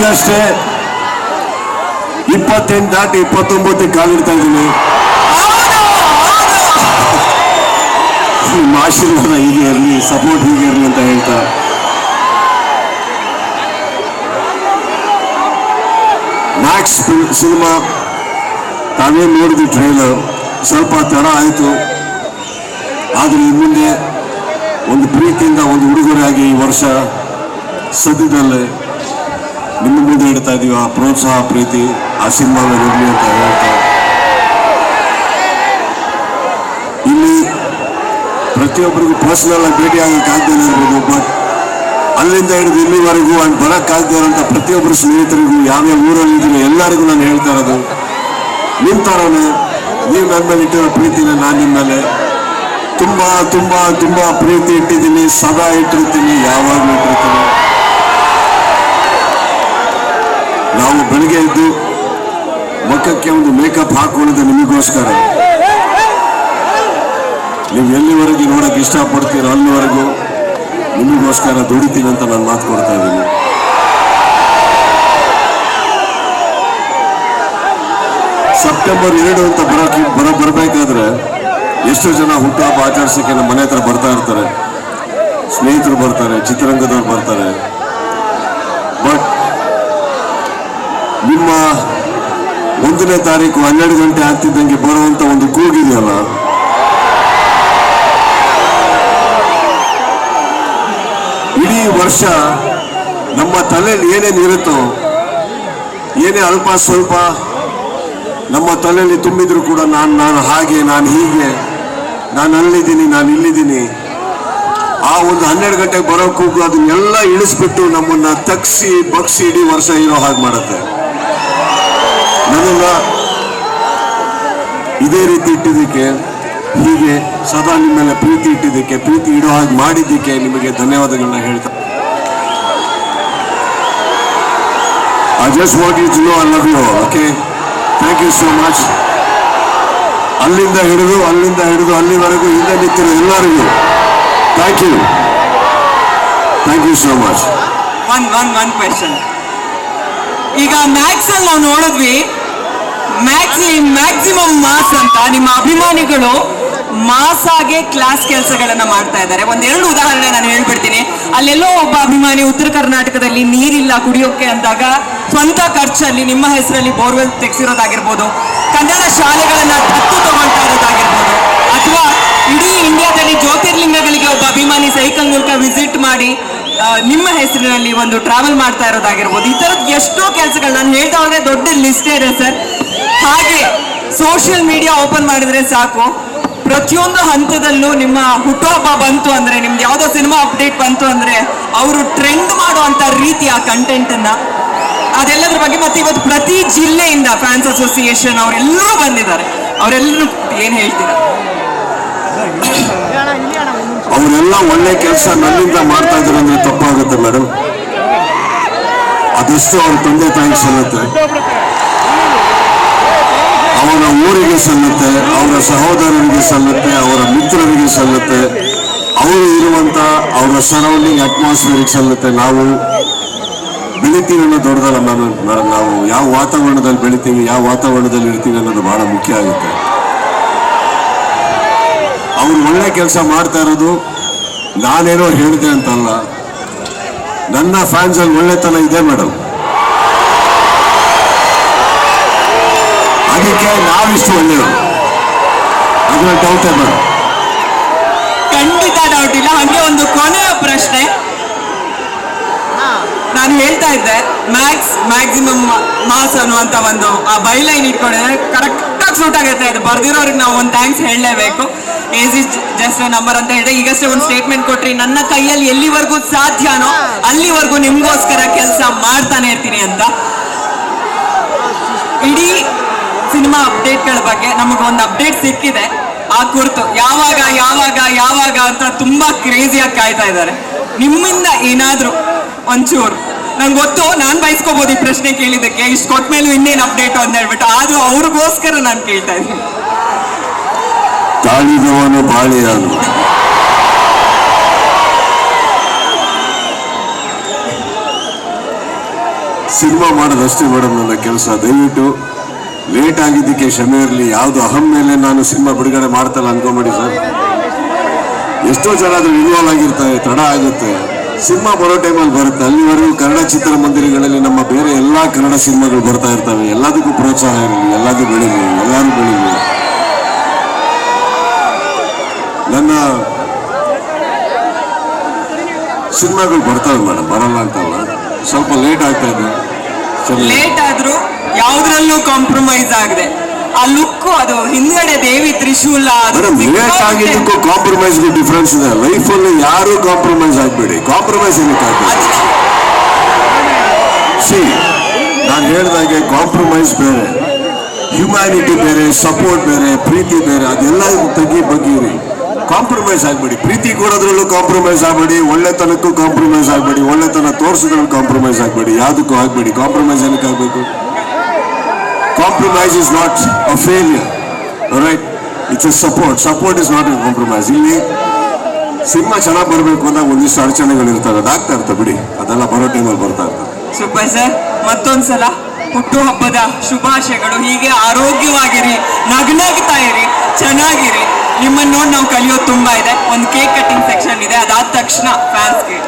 ಈಗಷ್ಟೇ ಇಪ್ಪತ್ತೆಂಟು ದಾಟಿ ಇಪ್ಪತ್ತೊಂಬತ್ತಕ್ಕೆ ಕಾಲಿಡ್ತಾ ಇದ್ದೀನಿ. ಆಶೀರ್ವಾದ ಹೀಗೆ ಇರಲಿ ಸಪೋರ್ಟ್ ಹೀಗೆ ಇರಲಿ ಅಂತ ಹೇಳ್ತಾ. ಮ್ಯಾಕ್ಸ್ ಸಿನಿಮಾ ತಾವೇ ನೋಡಿದ್ವಿ ಟ್ರೈಲರ್ ಸ್ವಲ್ಪ ತಡ ಆಯಿತು. ಆದರೆ ಈ ಮುಂದೆ ಒಂದು ಪ್ರೀತಿಯಿಂದ ಒಂದು ಉಡುಗೊರೆಯಾಗಿ ಈ ವರ್ಷ ಸದ್ಯದಲ್ಲೇ ನಿಮ್ಮ ಮುಂದೆ ಇಡ್ತಾ ಇದೀವಿ. ಆ ಪ್ರೋತ್ಸಾಹ, ಪ್ರೀತಿ ಆ ಸಿನಿಮಾ ಇರಲಿ ಅಂತ ಹೇಳ್ತಾ ಇಲ್ಲಿ ಪ್ರತಿಯೊಬ್ಬರಿಗೂ ಪರ್ಸನಲ್ ಆಗಿ ಭೇಟಿ ಆಗಕ್ಕಾಗದೇ ಇರ್ಬೋದು ಬಟ್ ಅಲ್ಲಿಂದ ಹಿಡಿದು ಇಲ್ಲಿವರೆಗೂ ಅಲ್ಲಿ ಬರೋಕ್ಕಾಗದೇ ಇರೋಂಥ ಪ್ರತಿಯೊಬ್ಬರು ಸ್ನೇಹಿತರಿಗೂ ಯಾವ್ಯಾವ ಊರಲ್ಲಿ ಇದ್ದೀರೋ ಎಲ್ಲರಿಗೂ ನಾನು ಹೇಳ್ತಾ ಇರೋದು. ನಿಮ್ಮ ಥರನೇ ನೀವು ನನ್ನ ಮೇಲೆ ಇಟ್ಟಿರೋ ಪ್ರೀತಿನ ನಾನು ನಿಮ್ಮ ಮೇಲೆ ತುಂಬ ತುಂಬ ತುಂಬ ಪ್ರೀತಿ ಇಟ್ಟಿದ್ದೀನಿ, ಸದಾ ಇಟ್ಟಿರ್ತೀನಿ, ಯಾವಾಗಲೂ ಇಟ್ಟಿರ್ತೀನಿ. ನಾವು ಬೆಳಿಗ್ಗೆ ಎದ್ದು ಮುಖಕ್ಕೆ ಒಂದು ಮೇಕಪ್ ಹಾಕೊಳ್ಳೋದು ನಿಮಗೋಸ್ಕರ. ನೀವು ಎಲ್ಲಿವರೆಗೆ ನೋಡಕ್ಕೆ ಇಷ್ಟಪಡ್ತೀರೋ ಅಲ್ಲಿವರೆಗೂ ನಿಮಗೋಸ್ಕರ ದುಡಿತೀನಿ ಅಂತ ನಾನು ಮಾತು ಕೊಡ್ತಾ ಇದ್ದೀನಿ. ಸೆಪ್ಟೆಂಬರ್ ಎರಡು ಅಂತ ಬರೋಕೆ ಬರ ಬರಬೇಕಾದ್ರೆ ಎಷ್ಟೋ ಜನ ಹುಟ್ಟುಹಬ್ಬ ಆಚರಿಸೋಕೆ ನಮ್ಮ ಮನೆ ಹತ್ರ ಬರ್ತಾ ಇರ್ತಾರೆ. ಸ್ನೇಹಿತರು ಬರ್ತಾರೆ, ಚಿತ್ರರಂಗದವ್ರು ಬರ್ತಾರೆ ಬಟ್ ನಿಮ್ಮ ಒಂದನೇ ತಾರೀಕು ಹನ್ನೆರಡು ಗಂಟೆ ಆಗ್ತಿದ್ದಂಗೆ ಬರುವಂತ ಒಂದು ಕೂಗಿದೆಯಲ್ಲ? ಇಡೀ ವರ್ಷ ನಮ್ಮ ತಲೆಯಲ್ಲಿ ಏನೇನು ಇರುತ್ತೋ, ಏನೇ ಅಲ್ಪ ಸ್ವಲ್ಪ ನಮ್ಮ ತಲೆಯಲ್ಲಿ ತುಂಬಿದ್ರು ಕೂಡ ನಾನು ನಾನು ಹಾಗೆ, ನಾನು ಹೀಗೆ, ನಾನು ಅಲ್ಲಿದ್ದೀನಿ, ನಾನು ಇಲ್ಲಿದ್ದೀನಿ. ಆ ಒಂದು ಹನ್ನೆರಡು ಗಂಟೆಗೆ ಬರೋ ಕೂಗು ಅದನ್ನೆಲ್ಲ ಇಳಿಸ್ಬಿಟ್ಟು ನಮ್ಮನ್ನ ತಗ್ಸಿ, ಬಗ್ಸಿ ಇಡೀ ವರ್ಷ ಇರೋ ಹಾಗೆ ಮಾಡುತ್ತೆ. ನನ್ನನ್ನ ಇದೇ ರೀತಿ ಇಟ್ಟಿದ್ದಕ್ಕೆ, ಹೀಗೆ ಸದಾ ನಿಮ್ಮ ಮೇಲೆ ಪ್ರೀತಿ ಇಟ್ಟಿದ್ದಕ್ಕೆ, ಪ್ರೀತಿ ಇಡೋ ಹಾಗೆ ಮಾಡಿದ್ದಕ್ಕೆ ನಿಮಗೆ ಧನ್ಯವಾದಗಳನ್ನ ಹೇಳ್ತಾ I just what to know I love you okay thank you so much ಅಲ್ಲಿಂದ ಹಿಡಿದು ಅಲ್ಲಿಂದ ಹಿಡಿದು, ಅಲ್ಲಿವರೆಗೂ ಹಿಂದೆ ನಿಂತಿರೋ ಎಲ್ಲರಿಗೂ thank you thank you so much one one one question ಈಗ ಮ್ಯಾಕ್ಸ್ ಅಲ್ಲಿ ನಾವು ನೋಡಿದ್ವಿ. ಮ್ಯಾಕ್ಸ್ ಮ್ಯಾಕ್ಸಿಮಮ್ ಮಾಸ್ ಅಂತ ನಿಮ್ಮ ಅಭಿಮಾನಿಗಳು ಮಾಸ್ ಆಗಿ ಕ್ಲಾಸ್ ಕೆಲಸಗಳನ್ನ ಮಾಡ್ತಾ ಇದ್ದಾರೆ. ಒಂದೆರಡು ಉದಾಹರಣೆ ನಾನು ಹೇಳ್ಬಿಡ್ತೀನಿ. ಅಲ್ಲೆಲ್ಲೋ ಒಬ್ಬ ಅಭಿಮಾನಿ ಉತ್ತರ ಕರ್ನಾಟಕದಲ್ಲಿ ನೀರಿಲ್ಲ ಕುಡಿಯೋಕೆ ಅಂದಾಗ ಸ್ವಂತ ಖರ್ಚಲ್ಲಿ ನಿಮ್ಮ ಹೆಸರಲ್ಲಿ ಬೋರ್ವೆಲ್ ತೆಗೆಸಿರೋದಾಗಿರ್ಬೋದು, ಕನ್ನಡ ಶಾಲೆಗಳನ್ನ ದತ್ತು ತಗೊಳ್ತಾ ಇರೋದಾಗಿರ್ಬೋದು, ಅಥವಾ ಇಡೀ ಇಂಡಿಯಾದಲ್ಲಿ ಜ್ಯೋತಿರ್ಲಿಂಗಗಳಿಗೆ ಒಬ್ಬ ಅಭಿಮಾನಿ ಸೈಕಲ್ ಮೂಲಕ ವಿಸಿಟ್ ಮಾಡಿ ನಿಮ್ಮ ಹೆಸರಿನಲ್ಲಿ ಒಂದು ಟ್ರಾವೆಲ್ ಮಾಡ್ತಾ ಇರೋದಾಗಿರ್ಬೋದು. ಈ ಥರದ್ದು ಎಷ್ಟೋ ಕೆಲಸಗಳು, ನಾನು ಹೇಳ್ತಾ ಹೋದ್ರೆ ದೊಡ್ಡ ಲಿಸ್ಟೇ ಇದೆ ಸರ್. ಹಾಗೆ ಸೋಷಿಯಲ್ ಮೀಡಿಯಾ ಓಪನ್ ಮಾಡಿದ್ರೆ ಸಾಕು. ಪ್ರತಿಯೊಂದು ಹಂತದಲ್ಲೂ ನಿಮ್ಮ ಹುಟ್ಟುಹಬ್ಬ ಬಂತು ಅಂದ್ರೆ, ನಿಮ್ದು ಯಾವುದೋ ಸಿನಿಮಾ ಅಪ್ಡೇಟ್ ಬಂತು ಅಂದ್ರೆ, ಅವರು ಟ್ರೆಂಡ್ ಮಾಡುವಂತ ರೀತಿ ಆ ಕಂಟೆಂಟ್ ಅನ್ನ. ಅದೆಲ್ಲದ್ರ ಬಗ್ಗೆ ಮತ್ತೆ ಇವತ್ತು ಪ್ರತಿ ಜಿಲ್ಲೆಯಿಂದ ಫ್ಯಾನ್ಸ್ ಅಸೋಸಿಯೇಷನ್ ಅವರೆಲ್ಲರೂ ಬಂದಿದ್ದಾರೆ. ಅವರೆಲ್ಲರೂ ಏನ್ ಹೇಳ್ತೀರಾ? ಅವರೆಲ್ಲ ಒಳ್ಳೆ ಕೆಲಸ ನನ್ನಿಂದ ಮಾಡ್ತಾ ಇದ್ದಾರೆ ಅಂದ್ರೆ ತಪ್ಪಾಗುತ್ತೆ ಮೇಡಮ್ ಅದೆಷ್ಟು ಅವ್ರ ತಂದೆ ತಾಯಿ ಸಲ್ಲುತ್ತೆ ಅವರ ಊರಿಗೆ ಸಲ್ಲುತ್ತೆ ಅವರ ಸಹೋದರರಿಗೆ ಸಲ್ಲುತ್ತೆ, ಅವರ ಮಿತ್ರರಿಗೆ ಸಲ್ಲುತ್ತೆ. ಅವರು ಇರುವಂತ ಅವರ ಸರೌಂಡಿಂಗ್ ಅಟ್ಮಾಸ್ಫಿಯರಿಗೆ ಸಲ್ಲುತ್ತೆ. ನಾವು ಬೆಳಿತೀವಿ ಅನ್ನೋ ದೊಡ್ಡದಲ್ಲ ನಾನು ನಾವು ಯಾವ ವಾತಾವರಣದಲ್ಲಿ ಬೆಳಿತೀವಿ, ಯಾವ ವಾತಾವರಣದಲ್ಲಿ ಇರ್ತೀವಿ ಅನ್ನೋದು ಬಹಳ ಮುಖ್ಯ ಆಗುತ್ತೆ. ಅವ್ರು ಒಳ್ಳೆ ಕೆಲಸ ಮಾಡ್ತಾ ಇರೋದು ನಾನೇನೋ ಹೇಳಿದೆ ಅಂತಲ್ಲ. ನನ್ನ ಫ್ಯಾನ್ಸಲ್ಲಿ ಒಳ್ಳೆತನ ಇದೆ ಮೇಡಮ್ ಅದಕ್ಕೆ ನಾವಿಷ್ಟು ಒಳ್ಳೆಯವರು. ಅದ್ರ ಡೌಟ್ ಬೇಡ ಖಂಡಿತ ಡೌಟ್ ಇಲ್ಲ. ಹಾಗೆ ಒಂದು ಕೊನೆಯ ಪ್ರಶ್ನೆ. ನಾನು ಹೇಳ್ತಾ ಇದ್ದೆ ಮ್ಯಾಕ್ಸ್ ಮ್ಯಾಕ್ಸಿಮಮ್ ಮಾಸ್ ಅನ್ನುವಂತ ಒಂದು ಆ ಬೈಲೈನ್ ಇಟ್ಕೊಂಡಿದ್ರೆ ಕರೆಕ್ಟಾಗಿ ಸೂಟ್ ಆಗುತ್ತೆ. ಅದು ಬರ್ದಿರೋರಿಗೆ ನಾವು ಒಂದು ಥ್ಯಾಂಕ್ಸ್ ಹೇಳಲೇಬೇಕು. ಏಜ್ ಇಸ್ ಜಸ್ಟ್ ನಂಬರ್ ಅಂತ ಹೇಳಿದೆ ಈಗಷ್ಟೇ ಒಂದು ಸ್ಟೇಟ್ಮೆಂಟ್ ಕೊಟ್ರಿ ನನ್ನ ಕೈಯಲ್ಲಿ ಎಲ್ಲಿವರೆಗೂ ಸಾಧ್ಯನೋ ಅಲ್ಲಿವರೆಗೂ ನಿಮಗೋಸ್ಕರ ಕೆಲಸ ಮಾಡ್ತಾನೆ ಇರ್ತೀನಿ ಅಂತ. ಇಡೀ ಸಿನಿಮಾ ಅಪ್ಡೇಟ್ಗಳ ಬಗ್ಗೆ ನಮಗೆ ಒಂದು ಅಪ್ಡೇಟ್ ಸಿಕ್ಕಿದೆ. ಆ ಕುರಿತು ಯಾವಾಗ ಯಾವಾಗ ಯಾವಾಗ ಅಂತ ತುಂಬಾ ಕ್ರೇಜಿಯಾಗಿ ಕಾಯ್ತಾ ಇದ್ದಾರೆ. ನಿಮ್ಮಿಂದ ಏನಾದರೂ ಒಂಚೂರು. ನಂಗೆ ಗೊತ್ತು, ನಾನು ಬಯಸ್ಕೋಬಹುದು ಈ ಪ್ರಶ್ನೆ ಕೇಳಿದ್ದಕ್ಕೆ. ಇಷ್ಟು ಕೊಟ್ಟ ಮೇಲೂ ಇನ್ನೇನು ಅಪ್ಡೇಟ್ ಅಂತ ಹೇಳ್ಬಿಟ್ಟು, ಆದ್ರೂ ಅವ್ರಿಗೋಸ್ಕರ ನಾನು ಕೇಳ್ತಾ ಇದ್ದೀನಿ. ಸಿನಿಮಾ ಮಾಡೋದಷ್ಟೇ ಮೇಡಮ್ ನನ್ನ ಕೆಲಸ. ದಯವಿಟ್ಟು ಲೇಟ್ ಆಗಿದ್ದಕ್ಕೆ ಕ್ಷಮೆ ಇರಲಿ. ಯಾವುದು ಅಹಂ ಮೇಲೆ ನಾನು ಸಿನಿಮಾ ಬಿಡುಗಡೆ ಮಾಡ್ತಲ್ಲ ಅನ್ಕೊಂಬೇಡಿ ಸರ್. ಎಷ್ಟೋ ಜನ ಅದ್ರ ಇನ್ವಾಲ್ವ್ ಆಗಿರ್ತಾರೆ, ತಡ ಆಗುತ್ತೆ. ಸಿನಿಮಾ ಬರೋ ಟೈಮಲ್ಲಿ ಬರುತ್ತೆ. ಅಲ್ಲಿವರೆಗೂ ಕನ್ನಡ ಚಿತ್ರಮಂದಿರಗಳಲ್ಲಿ ನಮ್ಮ ಬೇರೆ ಎಲ್ಲ ಕನ್ನಡ ಸಿನಿಮಾಗಳು ಬರ್ತಾ ಇರ್ತವೆ. ಎಲ್ಲದಕ್ಕೂ ಪ್ರೋತ್ಸಾಹ ಇರಲಿ. ಎಲ್ಲದೂ ಬೆಳೀಲಿ. ಎಲ್ಲರೂ ಬೆಳೀಲಿ. ನನ್ನ ಸಿನಿಮಾಗಳು ಬರ್ತಾವೆ ಮೇಡಮ್. ಬರಲ್ಲ ಅಂತಲ್ಲ. ಸ್ವಲ್ಪ ಲೇಟ್ ಆಗ್ತಾ ಇದೆ. ಲೇಟ್ ಆದ್ರೂ ಯಾವ್ದ್ರಲ್ಲೂ ಕಾಂಪ್ರಮೈಸ್ ಆಗದೆ. ಆ ಲುಕ್ ಅದು ಹಿಂದ್ಗಡೆ ದೇವಿ ತ್ರಿಶೂಲ ಲೇಟ್ ಸಿಕ್ಕಾಪಟ್ಟೆ- ಆಗಿದ್ದಕ್ಕೂ ಕಾಂಪ್ರಮೈಸ್ಗೂ ಡಿಫ್ರೆನ್ಸ್ ಇದೆ. ಲೈಫಲ್ಲಿ ಯಾರು ಕಾಂಪ್ರಮೈಸ್ ಆಗಬೇಡಿ. ಕಾಂಪ್ರಮೈಸ್ ಏನಕ್ಕೆ ಸಿ ನಾನು ಹೇಳಿದಾಗೆ ಕಾಂಪ್ರಮೈಸ್ ಬೇರೆ ಹ್ಯುಮ್ಯಾನಿಟಿ ಬೇರೆ ಸಪೋರ್ಟ್ ಬೇರೆ ಪ್ರೀತಿ ಬೇರೆ ಅದೆಲ್ಲ ತಗ್ಗಿ ಬಗ್ಗಿರಿ ಕಾಂಪ್ರಮೈಸ್ ಆಗಬೇಡಿ. ಪ್ರೀತಿ ಕೊಡೋದ್ರಲ್ಲೂ ಕಾಂಪ್ರಮೈಸ್ ಆಗಬೇಡಿ ಒಳ್ಳೆತನಕ್ಕೂ ಕಾಂಪ್ರಮೈಸ್ ಆಗಬೇಡಿ ಒಳ್ಳೆತನ ತೋರಿಸೋದ್ರಲ್ಲಿ ಕಾಂಪ್ರಮೈಸ್ ಆಗಬೇಡಿ ಯಾವುದಕ್ಕೂ ಆಗಬೇಡಿ. ಕಾಂಪ್ರಮೈಸ್ ಏನಕ್ಕೆ ಆಗಬೇಕು? Compromise is not a failure right it's a support support is not a compromise ಇಲ್ಲಿ ಸಿನಿಮಾ ಚೆನ್ನಾಗಿ ಬರಬೇಕು ಅಂದಾಗ ಒಂದಿಷ್ಟು ಅಡಚಣೆಗಳು ಇರ್ತವೆ. ಅದಾಗ್ತಾ ಇರ್ತವೆ ಬಿಡಿ. ಅದೆಲ್ಲ ಬರೋ ಟೈಮಲ್ಲಿ ಬರ್ತಾ ಇರ್ತವೆ ಸೂಪರ್ ಸರ್. ಮತ್ತೊಂದ್ಸಲ ಹುಟ್ಟುಹಬ್ಬದ ಶುಭಾಶಯಗಳು. ಹೀಗೆ ಆರೋಗ್ಯವಾಗಿರಿ, ನಗ್ನಗ್ತಾ ಇರಿ, ಚೆನ್ನಾಗಿರಿ. ನಿಮ್ಮನ್ನು ನೋಡಿ ನಾವು ಕಲಿಯೋದು ತುಂಬಾ ಇದೆ. ಒಂದು ಕೇಕ್ ಕಟ್ಟಿಂಗ್ ಸೆಕ್ಷನ್ ಇದೆ. ಅದಾದ ತಕ್ಷಣ ಫ್ಯಾನ್ಸ್ಗೆ